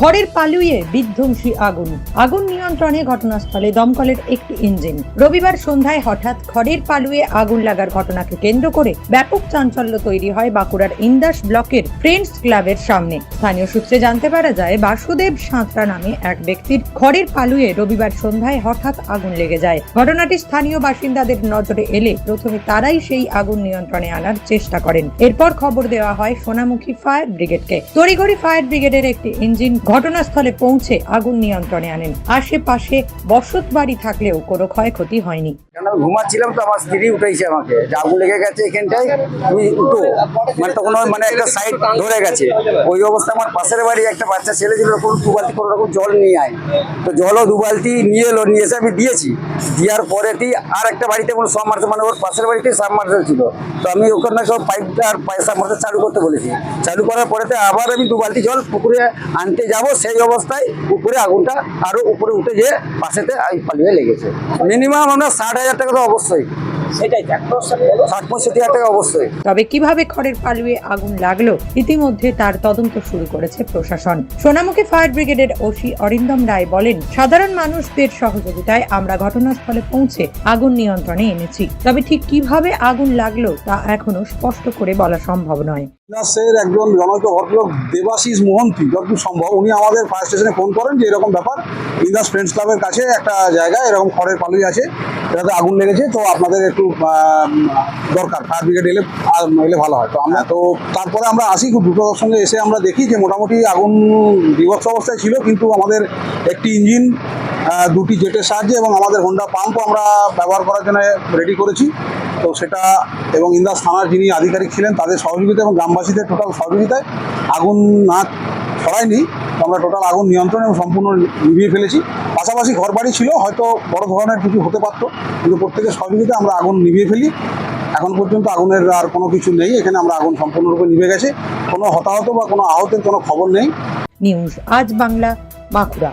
খড়ের পালুয়ে বিধ্বংসী আগুন। আগুন নিয়ন্ত্রণে ঘটনাস্থলে দমকলের একটি ইঞ্জিন। রবিবার সন্ধ্যায় হঠাৎ খড়ের পালুয়ে আগুন লাগার ঘটনাকে কেন্দ্র করে ব্যাপক চাঞ্চল্য তৈরি হয় বাঁকুড়ার ইন্দাস ব্লকের ফ্রেন্ডস ক্লাবের সামনে। স্থানীয় সূত্রে জানতে পারা যায়, বাসুদেব সাঁতরা নামে এক ব্যক্তির খড়ের পালুয়ে রবিবার সন্ধ্যায় হঠাৎ আগুন লেগে যায়। ঘটনাটি স্থানীয় বাসিন্দাদের নজরে এলে প্রথমে তারাই সেই আগুন নিয়ন্ত্রণে আনার চেষ্টা করেন। এরপর খবর দেওয়া হয় সোনামুখী ফায়ার ব্রিগেডকে। তড়িঘড়ি ফায়ার ব্রিগেডের একটি ইঞ্জিন ঘটনাস্থলে পৌঁছে আগুন নিয়ন্ত্রণে আনেন। আশেপাশে বসত বাড়ি থাকলেও কোনো ক্ষয়ক্ষতি হয়নি। ঘুমাচ্ছিলাম তো আমার স্ত্রী উঠেছে আমাকে। আগুন লেগে গেছে এখানটায়, তুমি উঠো। মানে তখন মানে একটা সাইড ধরে গেছে। ওই অবস্থা আমার পাশের বাড়ি একটা বাচ্চা ছেলে ছিল ওরকম দু বালতি কোনো রকম জল নিয়ে আয়। তো জলও দু বালতি নিয়ে এলো, নিয়ে এসে আমি দিয়েছি। দেওয়ার পরেতেই আর একটা বাড়িতে কোনো সাবমার্সেল মানে ওর পাশের বাড়িতে সাবমার্সেল ছিল। তো আমি ওখানে সব পাইপটা আর সাবমার্সেল চালু করতে বলেছি। চালু করার পরেতে আবার আমি দু বালতি জল পুকুরে আনতে যাব সেই অবস্থায় উপরে আগুনটা আরও উপরে উঠে যেয়ে পাশেতে আই পালিয়ে লেগেছে। মিনিমাম আমরা ষাট হাজার টাকা তো অবশ্যই। তবে কীভাবে খড়ের পালুয়ে আগুন লাগল ইতিমধ্যে তার তদন্ত শুরু করেছে প্রশাসন। সোনামুখী ফায়ার ব্রিগেডের ওসি অরিন্দম রায় বলেন সাধারণ মানুষদের সহযোগিতায় আমরা ঘটনাস্থলে পৌঁছে আগুন নিয়ন্ত্রণে এনেছি। তবে ঠিক কীভাবে আগুন লাগল তা এখনও স্পষ্ট করে বলা সম্ভব নয়। দাসের একজন জনৈক ভদ্রলোক দেবাশিস মোহন্তি, যতদূর সম্ভব। উনি আমাদের ফায়ার স্টেশনে ফোন করেন যে এরকম ব্যাপার। ইন্দাস ফ্রেন্ডস ক্লাবের কাছে একটা জায়গায় এরকম খড়ের পালুই আছে এটাতে আগুন লেগেছে, তো আপনাদের একটু দরকার। ফায়ার ব্রিগেড এলে এলে ভালো হয়। তো আমরা, তো তারপরে আমরা আসি খুব দ্রুততার সঙ্গে এসে আমরা দেখি যে মোটামুটি আগুন বিভৎস অবস্থায় ছিল, কিন্তু আমাদের একটি ইঞ্জিন দুটি জেটের সাহায্যে এবং আমাদের হোন্ডা পাম্পও আমরা ব্যবহার করার জন্য রেডি করেছি। তো সেটা এবং ইন্দাস থানার যিনি আধিকারিক ছিলেন, তাদের সহযোগিতা এবং গ্রামবাসীদের টোটাল সহযোগিতায় আগুন না ছড়ায়নি। আমরা টোটাল আগুন নিয়ন্ত্রণ এবং সম্পূর্ণ নিভিয়ে ফেলেছি। পাশাপাশি ঘরবাড়ি ছিল, হয়তো বড় ধরনের কিছু হতে পারতো, কিন্তু প্রত্যেকের সহযোগিতায় আমরা আগুন নিভিয়ে ফেলি। এখন পর্যন্ত আগুনের আর কোনো কিছু নেই, এখানে আমরা আগুন সম্পূর্ণরূপে নিভে গেছে। কোনো হতাহত বা কোনো আহতের কোনো খবর নেই। নিউজ আজ Bangla, Bankura.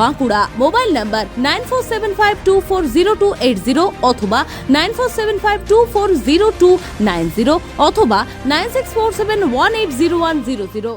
Bankura. Mobile number nine four seven five two four zero two eight zero অথবা nine four seven five two four zero two nine zero অথবা nine six four seven one eight zero one zero zero.